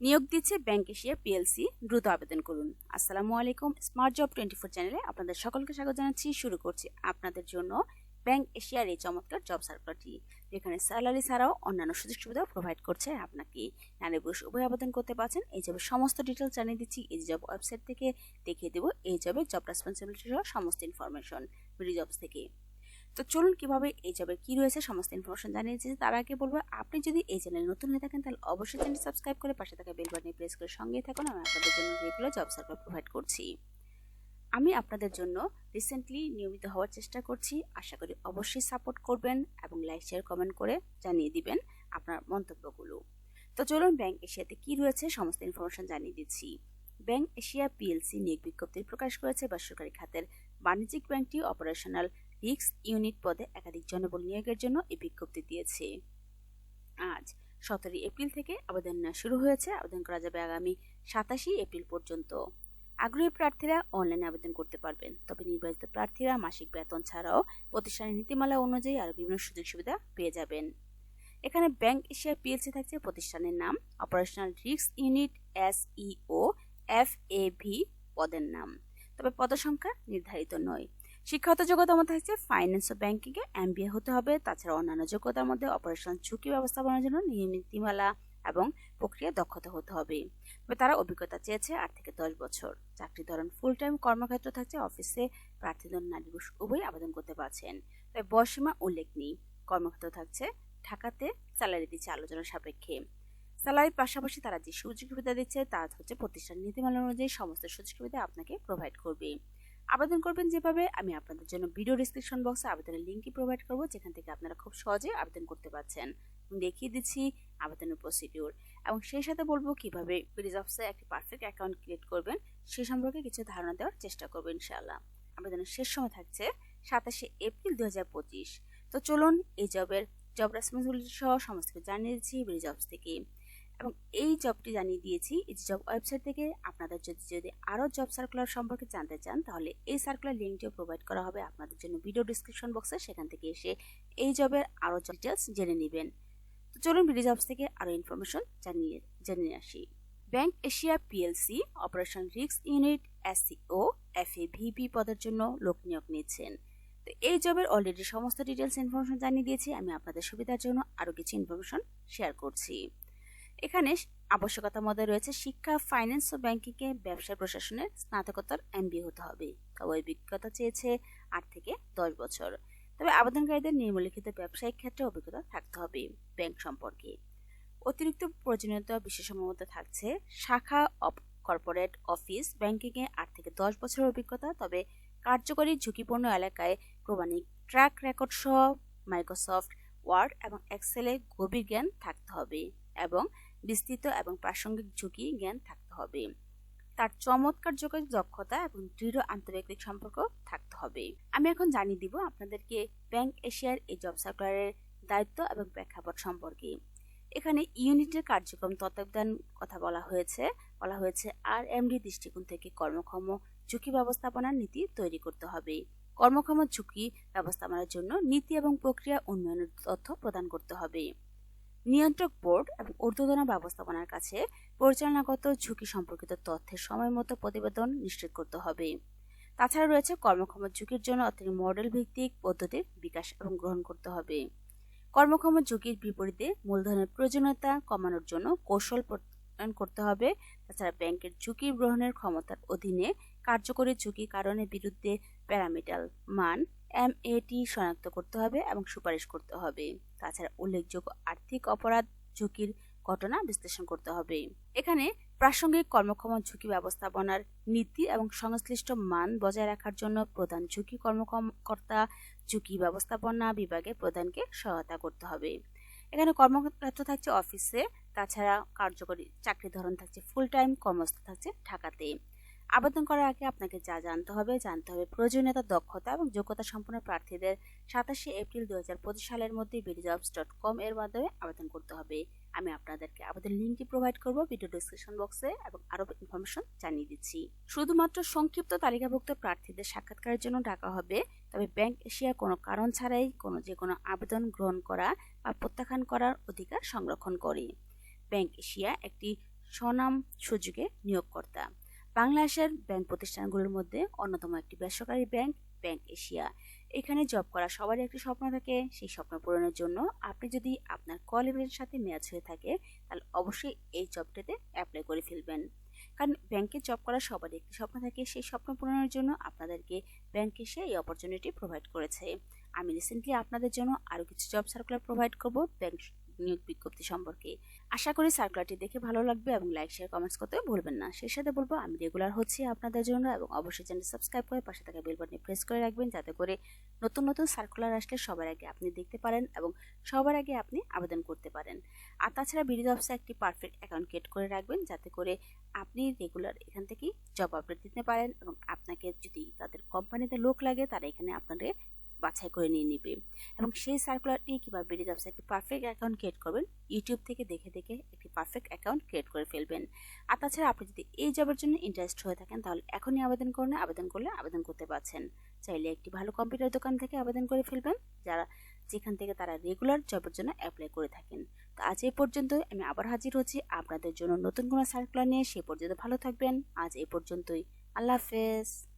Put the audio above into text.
নিয়োগ দিচ্ছে bank Asia PLC দ্রুত আবেদন করুন। আসসালামু আলাইকুম স্মার্ট জব টোয়েন্টি ফোর চ্যানেলে আপনাদের সকলকে স্বাগত জানাচ্ছি। শুরু করছি আপনাদের জন্য ব্যাংক এশিয়ার এই চমৎকার জব সার্কুলারটি যেখানে স্যালারি ছাড়াও অন্যান্য সুযোগ সুবিধা প্রোভাইড করছে আপনাকে। নারী পুরুষ উভয় আবেদন করতে পারছেন। এই জবের সমস্ত ডিটেলস জানিয়ে দিচ্ছি। এই জব ওয়েবসাইট থেকে দেখিয়ে দেবো। এই জবের জব রেসপন্সিবিলিটি সহ সমস্ত ইনফরমেশন বিডি জবস থেকে। তো চলুন কীভাবে এই জবের কি রয়েছে সমস্ত ইনফরমেশন জানিয়েছি তার আগে বলব, আপনি যদি এই চ্যানেলে নতুন হয়ে থাকেন, তাহলে অবশ্যই চ্যানেল সাবস্ক্রাইব করে পাশে থাকা বেল বাটনে প্রেস করে সঙ্গেই থাকুন। আমি আপনাদের জন্য রেগুলার জব সার্কুলার প্রোভাইড করছি। আমি আপনাদের জন্য রিসেন্টলি নিয়মিত হওয়ার চেষ্টা করছি। আশা করি অবশ্যই সাপোর্ট করবেন এবং লাইক শেয়ার কমেন্ট করে জানিয়ে দিবেন আপনার মন্তব্যগুলো। তো চলুন ব্যাংক এশিয়াতে কি রয়েছে সমস্ত ইনফরমেশন জানিয়ে দিচ্ছি। ব্যাংক এশিয়া পিএলসি নিয়োগ বিজ্ঞপ্তি প্রকাশ করেছে বেসরকারি খাতের বাণিজ্যিক ব্যাংকটি অপারেশনাল রিক্স ইউনিট পদে একাধিক জনবল নিয়োগের জন্য এই বিজ্ঞপ্তি দিয়েছে। আজ সতেরোই এপ্রিল থেকে আবেদন নেওয়া শুরু হয়েছে। আবেদন করা যাবে আগামী সাতাশি এপ্রিল পর্যন্ত। আগ্রহী প্রার্থীরা অনলাইনে আবেদন করতে পারবেন। তবে নির্বাচিত প্রার্থীরা মাসিক বেতন ছাড়াও প্রতিষ্ঠানের নীতিমালা অনুযায়ী আরও বিভিন্ন সুযোগ সুবিধা পেয়ে যাবেন। এখানে ব্যাংক এশিয়া পিএলসি থাকছে প্রতিষ্ঠানের নাম। অপারেশনাল রিক্স unit S O F A V পদের নাম। তবে পদসংখ্যা নির্ধারিত নয়। শিক্ষাগত যোগ্যতার মধ্যে থাকছে ফাইন্যান্স ও ব্যাংকিংয়ে এমবিএ হতে হবে। তাছাড়া অন্যান্য যোগ্যতার মধ্যে অপারেশন ঝুঁকি ব্যবস্থাপনার জন্য নীতিমালা এবং প্রক্রিয়া দক্ষতা হতে হবে। তবে তারা অভিজ্ঞতা চেয়েছে আট থেকে দশ বছর। চাকরি ধরন ফুল টাইম কর্মক্ষেত্র থাকছে অফিসে প্রার্থীদের নারী পুরুষ উভয় আবেদন করতে পারছেন। তবে বয়সীমা উল্লেখ নেই। কর্মক্ষেত্র থাকছে ঢাকাতে স্যালারি দিচ্ছে আলোচনার সাপেক্ষে। স্যালারির পাশাপাশি তারা যে সুযোগ সুবিধা দিচ্ছে, তা হচ্ছে প্রতিষ্ঠান নীতিমালা অনুযায়ী সমস্ত সুযোগ সুবিধা আপনাকে প্রোভাইড করবে। আবেদন করবেন যেভাবে, আমি আপনাদের জন্য ভিডিও ডিসক্রিপশন বক্সে আবেদনের লিঙ্কই প্রোভাইড করব, যেখান থেকে আপনারা খুব সহজে আবেদন করতে পারছেন। দেখিয়ে দিচ্ছি আবেদনের প্রসিডিউর এবং সেই সাথে বলব কীভাবে রিজার্ভসে একটি পারফেক্ট অ্যাকাউন্ট ক্রিয়েট করবেন, সে সম্পর্কে কিছু ধারণা দেওয়ার চেষ্টা করব ইনশাআল্লাহ। আবেদনের শেষ সময় থাকছে সাতাশে এপ্রিল দুই হাজার পঁচিশ। তো চলুন এই জবের জব রেসপন্সিবিলিটি সহ সমস্ত কিছু জানিয়ে দিচ্ছি জবস থেকে। এবং এই জবটি জানিয়ে দিয়েছি, এই জব ওয়েবসাইট থেকে আপনাদের যদি যদি আরও জব সার্কুলার সম্পর্কে জানতে চান, তাহলে এই সার্কুলার লিঙ্কটিও প্রোভাইড করা হবে আপনাদের জন্য ভিডিও ডিসক্রিপশন বক্সে সেখান থেকে এসে এই জবের আরও ডিটেলস জেনে নেবেন। তো চলুন ভিডিও জবস থেকে আরও ইনফরমেশন জানিয়ে, জেনে আসি। ব্যাংক এশিয়া পিএলসি অপারেশন রিক্স unit SO F A VP পদের জন্য লোক নিয়োগ নিয়েছেন। তো এই জবের অলরেডি সমস্ত ডিটেলস ইনফরমেশন জানিয়ে দিয়েছি, আমি আপনাদের সুবিধার জন্য আরও কিছু ইনফরমেশন শেয়ার করছি। এখানে আবশ্যকতার মধ্যে রয়েছে শিক্ষা ফাইন্যান্স ও ব্যাংকিংয়ে ব্যবসা, প্রশাসনের স্নাতকোত্তর এমবি হতে হবে। তবে অভিজ্ঞতা চেয়েছে আট থেকে দশ বছর। তবে আবেদনকারীদের নিম্নলিখিত ব্যবসায়িক ক্ষেত্রে অভিজ্ঞতা থাকতে হবে ব্যাংক সম্পর্কে। অতিরিক্ত প্রয়োজনীয়তা বিশেষের মধ্যে থাকছে। শাখা অফ কর্পোরেট অফিস ব্যাংকিংয়ে আট থেকে দশ বছরের অভিজ্ঞতা, তবে কার্যকরী ঝুঁকিপূর্ণ এলাকায় প্রমাণিক ট্র্যাক রেকর্ড সহ মাইক্রোসফট, ওয়ার্ড এবং এক্সেলে গভীর জ্ঞান থাকতে হবে এবং বিস্তৃত এবং প্রাসঙ্গিক ঝুঁকি জ্ঞান থাকতে হবে। তার চমৎকার যোগাযোগ দক্ষতা এবং দৃঢ় আন্তর্জাতিক সম্পর্ক থাকতে হবে। আমি এখন জানিয়ে দিব আপনাদেরকে ব্যাংক এশিয়ার এই জব সার্কুলারের দায়িত্ব এবং প্রেক্ষাপট সম্পর্কে। এখানে ইউনিটের কার্যক্রম তত্ত্বাবধান কথা বলা হয়েছে। বলা হয়েছে আর এমডি দৃষ্টিকোণ থেকে কর্মক্ষম ঝুঁকি ব্যবস্থাপনার নীতি তৈরি করতে হবে। কর্মক্ষম ঝুঁকি ব্যবস্থাপনার জন্য নীতি এবং প্রক্রিয়া উন্নয়নের তথ্য প্রদান করতে হবে। নিয়ন্ত্রক বোর্ড এবং ঊর্ধ্বতন ব্যবস্থাপনার কাছে পরিচালনাগত ঝুঁকি সম্পর্কিত তথ্যের সময় মতো প্রতিবেদন নিশ্চিত করতে হবে। তাছাড়া রয়েছে কর্মক্ষম ঝুঁকির জন্য অর্থাৎ মডেল ভিত্তিক পদ্ধতির বিকাশ এবং গ্রহণ করতে হবে। কর্মক্ষম ঝুঁকির বিপরীতে মূলধনের প্রয়োজনীয়তা কমানোর জন্য কৌশল প্রত্যয়ন করতে হবে। তাছাড়া ব্যাংকের ঝুঁকি গ্রহণের ক্ষমতার অধীনে কার্যকরী ঝুঁকি কারণের বিরুদ্ধে প্যারামিটাল মান এম, এটি শনাক্ত করতে হবে এবং সুপারিশ করতে হবে। তাছাড়া উল্লেখযোগ্য আর্থিক অপরাধ ঝুঁকির ঘটনা বিশ্লেষণ করতে হবে। এখানে প্রাসঙ্গিক কর্মক্ষম ঝুঁকি ব্যবস্থাপনার নীতি এবং সংশ্লিষ্ট মান বজায় রাখার জন্য প্রধান ঝুঁকি কর্মকর্তা ঝুঁকি ব্যবস্থাপনা বিভাগে প্রধানকে সহায়তা করতে হবে। এখানে কর্মক্ষেত্র থাকছে অফিসে, তাছাড়া কার্যকরী চাকরি ধরন থাকছে ফুল টাইম কর্মস্থ থাকছে ঢাকাতে। আবেদন করার আগে আপনাকে যা জানতে হবে জানতে হবে প্রয়োজনীয়তা, দক্ষতা এবং যোগ্যতা সম্পন্ন প্রার্থীদের সাতাশে এপ্রিল দু সালের মধ্যে বিডিজবস ডট কম এর মাধ্যমে আবেদন করতে হবে। আমি আপনাদেরকে আবেদন লিঙ্কটি প্রোভাইড করব ভিডিও ডিসক্রিপশন বক্সে এবং আরও ইনফরমেশন জানিয়ে দিচ্ছি। শুধুমাত্র সংক্ষিপ্ত তালিকাভুক্ত প্রার্থীদের সাক্ষাৎকারের জন্য ডাকা হবে, তবে ব্যাংক এশিয়া কোনো কারণ ছাড়াই কোনো যে কোনো আবেদন গ্রহণ করা বা প্রত্যাখ্যান করার অধিকার সংরক্ষণ করে। ব্যাংক এশিয়া একটি স্বনাম সুযোগে নিয়োগকর্তা। বাংলাদেশের ব্যাংক প্রতিষ্ঠানগুলোর মধ্যে অন্যতম একটি বেসরকারি ব্যাংক ব্যাংক এশিয়া। এখানে জব করা সবারই একটি স্বপ্ন থাকে। সেই স্বপ্ন পূরণের জন্য আপনি যদি আপনার কোয়ালিফিকেশনের সাথে ম্যাচ হয়ে থাকে, তাহলে অবশ্যই এই জবটিতে অ্যাপ্লাই করে ফেলবেন। কারণ ব্যাংকে জব করা সবারই একটি স্বপ্ন থাকে। সেই স্বপ্ন পূরণের জন্য আপনাদেরকে ব্যাংক এসে এই অপরচুনিটি প্রোভাইড করেছে। আমি রিসেন্টলি আপনাদের জন্য আরও কিছু জব সার্কুলার প্রোভাইড করব। ব্যাংক নিয়োগ বিজ্ঞপ্তি সম্পর্কে। আশা করি সার্কুলারটি দেখে ভালো লাগবে এবং লাইক শেয়ার কমেন্টস করতে ভুলবেন না। সেই সাথে বলব, আমি রেগুলার হচ্ছি আপনাদের জন্য এবং অবশ্যই চ্যানেল সাবস্ক্রাইব করে পাশে থাকা বেল বাটনে প্রেস করে রাখবেন যাতে করে নতুন নতুন সার্কুলার আসলে সবার আগে আপনি দেখতে পারেন এবং সবার আগে আপনি আবেদন করতে পারেন। আর তাছাড়া বিডিও অফিসে একটি পারফেক্ট অ্যাকাউন্ট ক্রিয়েট করে রাখবেন যাতে করে আপনি রেগুলার এখান থেকেই জব আপডেট দিতে পারেন এবং আপনাকে যদি তাদের কোম্পানিতে লোক লাগে, তারা এখানে আপনাদের বাছাই করে নিয়ে নিবে। এবং সেই সার্কুলারটি কীভাবে বেরিয়ে যাচ্ছে একটি পারফেক্ট অ্যাকাউন্ট ক্রিয়েট করবেন। ইউটিউব থেকে দেখে দেখে একটি পারফেক্ট অ্যাকাউন্ট ক্রিয়েট করে ফেলবেন। আর তাছাড়া আপনি যদি এই জবের জন্য ইন্টারেস্ট হয়ে থাকেন তাহলে এখনই আবেদন করুন। আবেদন করলে আবেদন করতে পারছেন। চাইলে একটি ভালো কম্পিউটার দোকান থেকে আবেদন করে ফেলবেন যারা যেখান থেকে তারা রেগুলার জবের জন্য অ্যাপ্লাই করে থাকেন। তো আজ এই পর্যন্ত আমি আবার হাজির হচ্ছি আপনাদের জন্য নতুন কোনো সার্কুলার নিয়ে। সে পর্যন্ত ভালো থাকবেন। আজ এই পর্যন্তই। আল্লাহ হাফেজ।